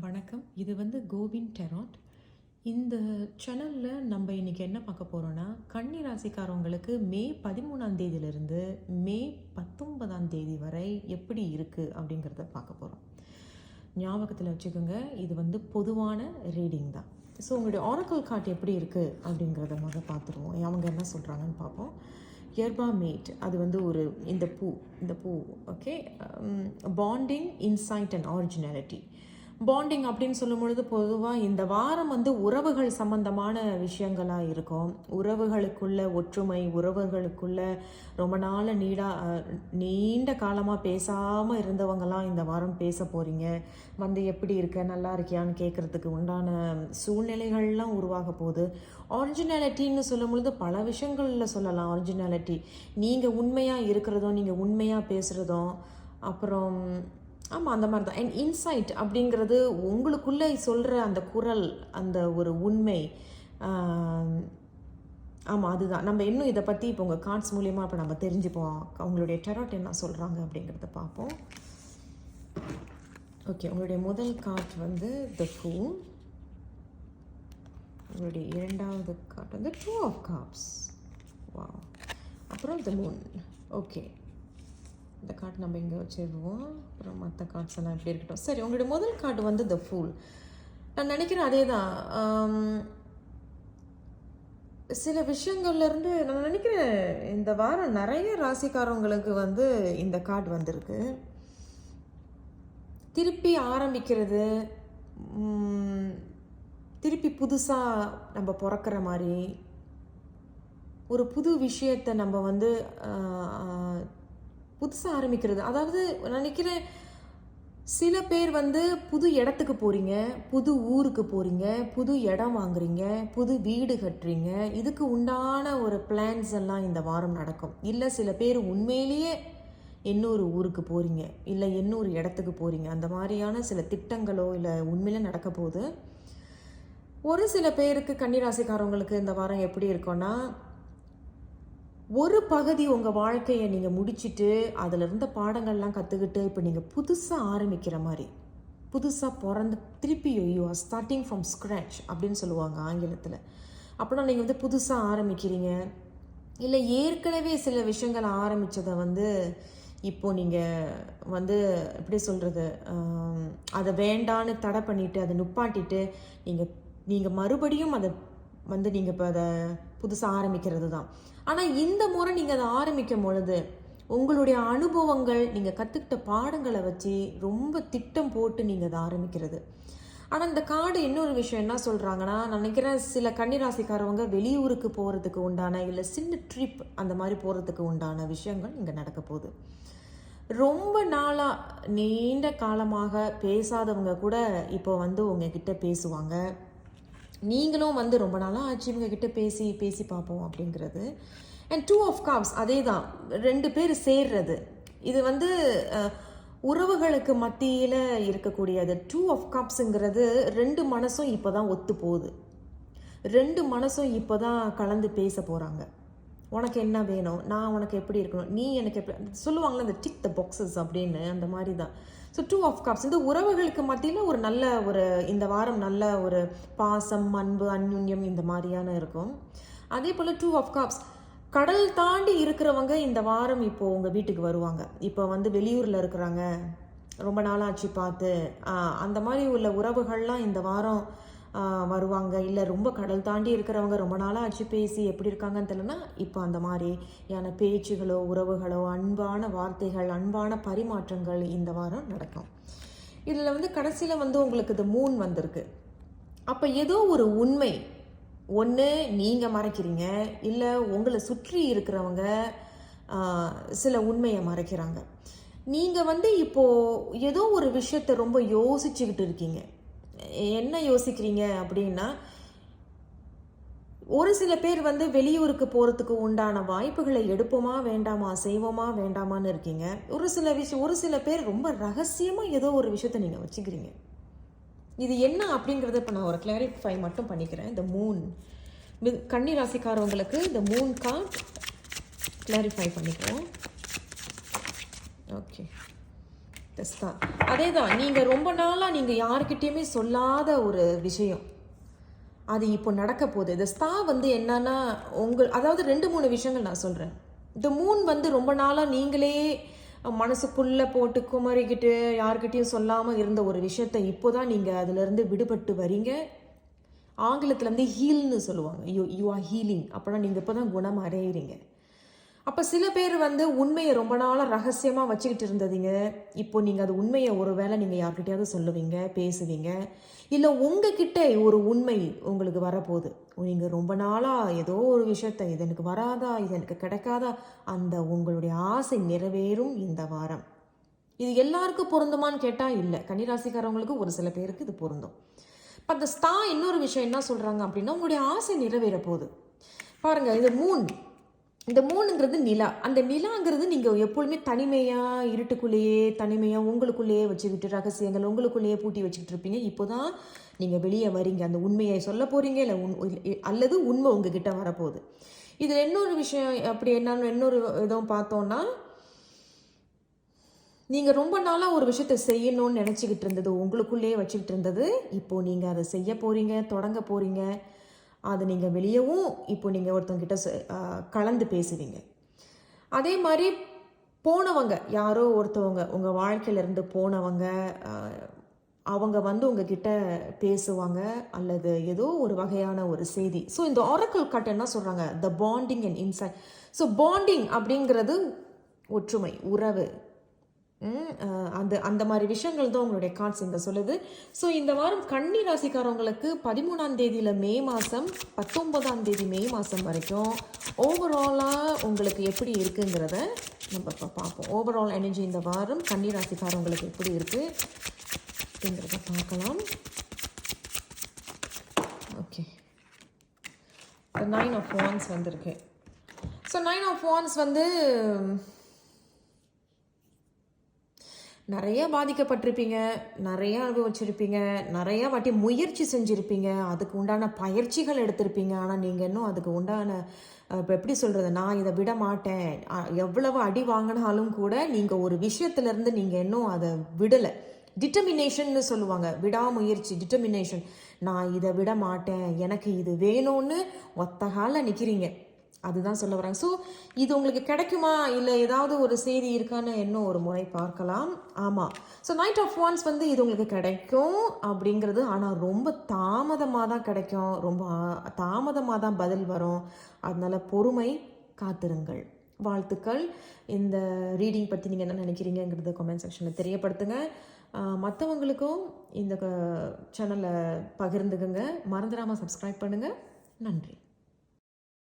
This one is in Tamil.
வணக்கம். இது வந்து கோவின் டெராட். இந்த சேனலில் நம்ம இன்னைக்கு என்ன பார்க்க போகிறோன்னா கன்னி ராசிக்காரவங்களுக்கு மே பதிமூணாம் தேதியிலிருந்து மே பத்தொன்பதாம் தேதி வரை எப்படி இருக்குது அப்படிங்கிறத பார்க்க போகிறோம் ஞாபகத்தில் வச்சுக்கோங்க இது வந்து பொதுவான ரீடிங் தான். ஸோ உங்களுடைய ஆரக்கல் கார்ட் எப்படி இருக்குது அப்படிங்கிறத முதல் பார்த்துருவோம். அவங்க என்ன சொல்கிறாங்கன்னு பார்ப்போம். எர்பா மேட் அது வந்து ஒரு இந்த பூ இந்த பூ okay bonding inside and originality bonding அப்படின்னு சொல்லும் பொழுது பொதுவாக இந்த வாரம் வந்து உறவுகள் சம்பந்தமான விஷயங்களாக இருக்கும். உறவுகளுக்குள்ள ஒற்றுமை உறவுகளுக்குள்ள ரொம்ப நாள் நீடா நீண்ட காலமாக பேசாமல் இருந்தவங்கலாம் இந்த வாரம் பேச போகிறீங்க வந்து எப்படி இருக்க நல்லா இருக்கியான்னு கேட்குறதுக்கு உண்டான சூழ்நிலைகள்லாம் உருவாக போகுது. ஒரிஜினாலிட்டின்னு சொல்லும் பொழுது பல விஷயங்களில் சொல்லலாம். ஒரிஜினாலிட்டி நீங்கள் உண்மையாக இருக்கிறதும் நீங்கள் உண்மையாக பேசுகிறதும் அப்புறம் ஆமாம் அந்த மாதிரி தான் அண்ட் இன்சைட் அப்படிங்கிறது உங்களுக்குள்ளே சொல்கிற அந்த குரல் அந்த ஒரு உண்மை ஆமாம் அதுதான். நம்ம இன்னும் இதை பற்றி இப்போ உங்கள் கார்ட்ஸ் மூலியமாக இப்போ நம்ம தெரிஞ்சுப்போம். அவங்களுடைய டெராட் என்ன சொல்கிறாங்க அப்படிங்கிறத பார்ப்போம். ஓகே உங்களுடைய முதல் கார்ட் வந்து த ஃபூ உங்களுடைய இரண்டாவது கார்ட் வந்து டூ ஆஃப் காப்ஸ் வா அப்புறம் த மூன் ஓகே இந்த கார்டு நம்ம இங்கே வச்சிடுவோம் அப்புறம் மற்ற கார்ட்ஸ் எல்லாம் எப்படி இருக்கட்டும். சரி உங்களுடைய முதல் கார்டு வந்து த ஃபூல் நான் நினைக்கிறேன் அதே தான் சில விஷயங்கள்லேருந்து நான் நினைக்கிறேன் இந்த வாரம் நிறைய ராசிக்காரவங்களுக்கு வந்து இந்த கார்டு வந்திருக்கு. திருப்பி ஆரம்பிக்கிறது திருப்பி புதுசாக நம்ம பிறக்கிற மாதிரி ஒரு புது விஷயத்தை நம்ம வந்து புதுசாக ஆரம்பிக்கிறது. அதாவது நான் நினைக்கிறேன் சில பேர் வந்து புது இடத்துக்கு போகிறீங்க புது ஊருக்கு போகிறீங்க புது இடம் வாங்குறீங்க புது வீடு கட்டுறீங்க. இதுக்கு உண்டான ஒரு பிளான்ஸ் எல்லாம் இந்த வாரம் நடக்கும். இல்லை சில பேர் உண்மையிலேயே இன்னொரு ஊருக்கு போகிறீங்க இல்லை இன்னொரு இடத்துக்கு போகிறீங்க அந்த மாதிரியான சில திட்டங்களோ இல்லை உண்மையிலே நடக்க போகுது. ஒரு சில பேருக்கு கன்னிராசிக்காரவங்களுக்கு இந்த வாரம் எப்படி இருக்கும்னா ஒரு பகுதி உங்கள் வாழ்க்கையை நீங்கள் முடிச்சுட்டு அதில் இருந்த பாடங்கள்லாம் கற்றுக்கிட்டு இப்போ நீங்கள் புதுசாக ஆரம்பிக்கிற மாதிரி புதுசாக பிறந்து திருப்பி you are starting from scratch அப்படின்னு சொல்லுவாங்க ஆங்கிலத்தில். அப்படின்னா நீங்கள் வந்து புதுசாக ஆரம்பிக்கிறீங்க. இல்லை ஏற்கனவே சில விஷயங்கள் ஆரம்பித்ததை வந்து இப்போ நீங்கள் வந்து எப்படி சொல்கிறது அதை வேண்டான்னு தடை பண்ணிட்டு அதை நுப்பாட்டிட்டு நீங்கள் நீங்கள் மறுபடியும் அதை வந்து நீங்கள் இப்போ அதை புதுசாக ஆரம்பிக்கிறது தான் ஆனால் இந்த முறை நீங்கள் அதை ஆரம்பிக்கும் பொழுது உங்களுடைய அனுபவங்கள் நீங்கள் கற்றுக்கிட்ட பாடங்களை வச்சு ரொம்ப திட்டம் போட்டு நீங்கள் அதை ஆரம்பிக்கிறது. ஆனால் இந்த கார்டு இன்னொரு விஷயம் என்ன சொல்கிறாங்கன்னா நான் நினைக்கிறேன் சில கன்னிராசிக்காரவங்க வெளியூருக்கு போகிறதுக்கு உண்டான இல்லை சின்ன ட்ரிப் அந்த மாதிரி போகிறதுக்கு உண்டான விஷயங்கள் இங்கே நடக்க போகுது. ரொம்ப நாளாக நீண்ட காலமாக பேசாதவங்க கூட இப்போ வந்து உங்ககிட்ட பேசுவாங்க. நீங்களும் வந்து ரொம்ப நாளாக ஆச்சு இவங்க கிட்ட பேசி பேசி பார்ப்போம் அப்படிங்கிறது. அண்ட் டூ ஆஃப் காப்ஸ் அதே தான் ரெண்டு பேர் சேர்றது. இது வந்து உறவுகளுக்கு மத்தியில் இருக்கக்கூடியது. டூ ஆஃப் கப்ஸுங்கிறது ரெண்டு மனசும் இப்போ தான் ஒத்து போகுது ரெண்டு மனசும் இப்போ தான் கலந்து பேச போகிறாங்க உனக்கு என்ன வேணும்? நான் உனக்கு எப்படி இருக்கணும்? நீ எனக்கு எப்படி? சொல்லுவாங்களே இந்த டிக் த பாக்ஸஸ் அப்படின்னு அந்த மாதிரி தான் ஸோ டூ ஆஃப் கப்ஸ் இந்த உறவுகளுக்கு மத்தியில் ஒரு நல்ல ஒரு இந்த வாரம் நல்ல ஒரு பாசம் அன்பு அந்யுன்யம் இந்த மாதிரியான இருக்கும். அதே போல் டூ ஆஃப் கப்ஸ் கடல் தாண்டி இருக்கிறவங்க இந்த வாரம் இப்போது உங்கள் வீட்டுக்கு வருவாங்க. இப்போ வந்து வெளியூரில் இருக்கிறாங்க. ரொம்ப நாளாச்சு பார்த்து. அந்த மாதிரி உள்ள உறவுகள்லாம் இந்த வாரம் வருவாங்க. இல்லை ரொம்ப கடல் தாண்டி இருக்கிறவங்க ரொம்ப நாளாக ஆச்சு பேசி எப்படி இருக்காங்கன்னு தெரியலனா இப்போ அந்த மாதிரியான பேச்சுகளோ உறவுகளோ அன்பான வார்த்தைகள் அன்பான பரிமாற்றங்கள் இந்த வாரம் நடக்கும். இதில் வந்து கடைசியில் வந்து உங்களுக்கு இந்த மூன் வந்திருக்கு. அப்போ ஏதோ ஒரு உண்மை ஒன்று நீங்கள் மறைக்கிறீங்க இல்லை உங்களை சுற்றி இருக்கிறவங்க சில உண்மையை மறைக்கிறாங்க. நீங்கள் வந்து இப்போது ஏதோ ஒரு விஷயத்தை ரொம்ப யோசிச்சுக்கிட்டு இருக்கீங்க. என்ன யோசிக்கிறீங்க அப்படின்னா ஒரு சில பேர் வந்து வெளியூருக்கு போகிறதுக்கு உண்டான வாய்ப்புகளை எடுப்போமா வேண்டாமா செய்வோமா வேண்டாமான்னு இருக்கீங்க. ஒரு சில விஷயம் ஒரு சில பேர் ரொம்ப ரகசியமாக ஏதோ ஒரு விஷயத்தை நீங்கள் வச்சுக்கிறீங்க. இது என்ன அப்படிங்கிறத இப்போ நான் ஒரு கிளாரிஃபை மட்டும் பண்ணிக்கிறேன். இந்த மூன் கன்னி ராசிக்காரவங்களுக்கு இந்த மூன் கார்ட் கிளாரிஃபை பண்ணிக்கிறோம் ஓகே டெஸ்ட் தான். அதே தான் நீங்கள் ரொம்ப நாளாக நீங்கள் யாருக்கிட்டேயுமே சொல்லாத ஒரு விஷயம். அது இப்போ நடக்க போகுது. இந்த ஸ்தா வந்து என்னன்னா உங்கள் அதாவது ரெண்டு மூணு விஷயங்கள் நான் சொல்கிறேன் இந்த மூன் வந்து ரொம்ப நாளாக நீங்களே மனசுக்குள்ளே போட்டு குமரிக்கிட்டு யார்கிட்டயும் சொல்லாமல் இருந்த ஒரு விஷயத்தை இப்போ தான் நீங்கள் அதிலிருந்து விடுபட்டு வரீங்க. ஆங்கிலத்தில் வந்து ஹீல்னு சொல்லுவாங்க. யூ யூ ஆர் ஹீலிங் அப்போனா நீங்கள் இப்போ தான் குணம் அடையிறீங்க. அப்போ சில பேர் வந்து உண்மையை ரொம்ப நாளாக ரகசியமாக வச்சுக்கிட்டு இருந்ததுங்க. இப்போ நீங்கள் அது உண்மையை ஒரு வேளை நீங்கள் யார்கிட்டயாவது சொல்லுவீங்க பேசுவீங்க இல்லை உங்ககிட்ட ஒரு உண்மை உங்களுக்கு வரப்போகுது. நீங்கள் ரொம்ப நாளாக ஏதோ ஒரு விஷயத்த இது எனக்கு வராதா இது எனக்கு கிடைக்காதா அந்த உங்களுடைய ஆசை நிறைவேறும் இந்த வாரம். இது எல்லாருக்கும் பொருந்துமான்னு கேட்டால் இல்லை. கன்னிராசிக்காரவங்களுக்கு ஒரு சில பேருக்கு இது பொருந்தும். இப்போ அந்த ஸ்தா இன்னொரு விஷயம் என்ன சொல்கிறாங்க அப்படின்னா உங்களுடைய ஆசை நிறைவேற போகுது பாருங்கள் இது மூன். இந்த மூணுங்கிறது நிலா. அந்த நிலாங்கிறது நீங்கள் எப்பொழுதுமே தனிமையாக இருட்டுக்குள்ளேயே தனிமையாக உங்களுக்குள்ளேயே வச்சுக்கிட்டு ரகசியங்கள் உங்களுக்குள்ளேயே பூட்டி வச்சுக்கிட்டு இருப்பீங்க. இப்போ தான் நீங்கள் வெளியே வரீங்க. அந்த உண்மையை சொல்ல போகிறீங்க இல்லை உண் அல்லது உண்மை உங்ககிட்ட வரப்போகுது. இதில் இன்னொரு விஷயம் அப்படி என்னன்னு இன்னொரு இதுவும் பார்த்தோன்னா நீங்கள் ரொம்ப நாளாக ஒரு விஷயத்தை செய்யணும்னு நினச்சிக்கிட்டு இருந்தது உங்களுக்குள்ளேயே வச்சுக்கிட்டு இருந்தது. இப்போது நீங்கள் அதை செய்ய போகிறீங்க தொடங்க போகிறீங்க அது நீங்கள் வெளியவும் இப்போ நீங்கள் ஒருத்தவங்கிட்ட கலந்து பேசுவீங்க. அதே மாதிரி போனவங்க யாரோ ஒருத்தவங்க உங்கள் வாழ்க்கையிலேருந்து போனவங்க அவங்க வந்து உங்ககிட்ட பேசுவாங்க அல்லது ஏதோ ஒரு வகையான ஒரு செய்தி. ஸோ இந்த ஒரக்கல் கட் என்ன சொல்கிறாங்க the bonding and inside so bonding அப்படிங்கிறது ஒற்றுமை உறவு அந்த அந்த மாதிரி விஷயங்கள் தான் உங்களுடைய கார்ட்ஸ் இங்கே சொல்லுது. ஸோ இந்த வாரம் கன்னி ராசிக்காரவங்களுக்கு பதிமூணாம் தேதியில் மே மாதம் பத்தொன்பதாம் தேதி மே மாதம் வரைக்கும் ஓவராலாக உங்களுக்கு எப்படி இருக்குங்கிறத நம்ம இப்போ பார்ப்போம். ஓவரால் எனர்ஜி இந்த வாரம் கன்னி ராசிக்காரவங்களுக்கு எப்படி இருக்குது அப்படிங்கிறத பார்க்கலாம். ஓகே நைன் ஆஃப் ஒன்ஸ் வந்திருக்கு. ஸோ நைன் ஆஃப் ஒன்ஸ் வந்து நிறையா பாதிக்கப்பட்டிருப்பீங்க நிறையா அனுபவிச்சிருப்பீங்க நிறையா வாட்டி முயற்சி செஞ்சுருப்பீங்க அதுக்கு உண்டான பயிற்சிகள் எடுத்திருப்பீங்க. ஆனால் நீங்கள் இன்னும் அதுக்கு உண்டான இப்போ எப்படி சொல்கிறது நான் இதை விட மாட்டேன். எவ்வளவு அடி வாங்கினாலும் கூட நீங்கள் ஒரு விஷயத்துலேருந்து நீங்கள் இன்னும் அதை விடலை. டிட்டர்மினேஷன்னு சொல்லுவாங்க. விடாமுயற்சி டிட்டர்மினேஷன் நான் இதை விட மாட்டேன். எனக்கு இது வேணும்னு ஒத்தகால காலில் நிற்கிறீங்க அதுதான் சொல்ல வராங்க ஸோ இது உங்களுக்கு கிடைக்குமா? இல்லை ஏதாவது ஒரு செய்தி இருக்கான்னு இன்னும் ஒரு முறை பார்க்கலாம். ஆமாம் ஸோ நைட் ஆஃப் ஒன்ஸ் வந்து இது உங்களுக்கு கிடைக்கும் அப்படிங்கிறது ஆனால் ரொம்ப தாமதமாக தான் கிடைக்கும். ரொம்ப தாமதமாக தான் பதில் வரும். அதனால பொறுமை காத்திருங்கள். வாழ்த்துக்கள். இந்த ரீடிங் பற்றி நீங்கள் என்ன நினைக்கிறீங்கிறத கமெண்ட் செக்ஷனில் தெரியப்படுத்துங்க. மற்றவங்களுக்கும் இந்த சேனலை பகிர்ந்துக்குங்க. மறந்துடாமல் சப்ஸ்கிரைப் பண்ணுங்கள் நன்றி.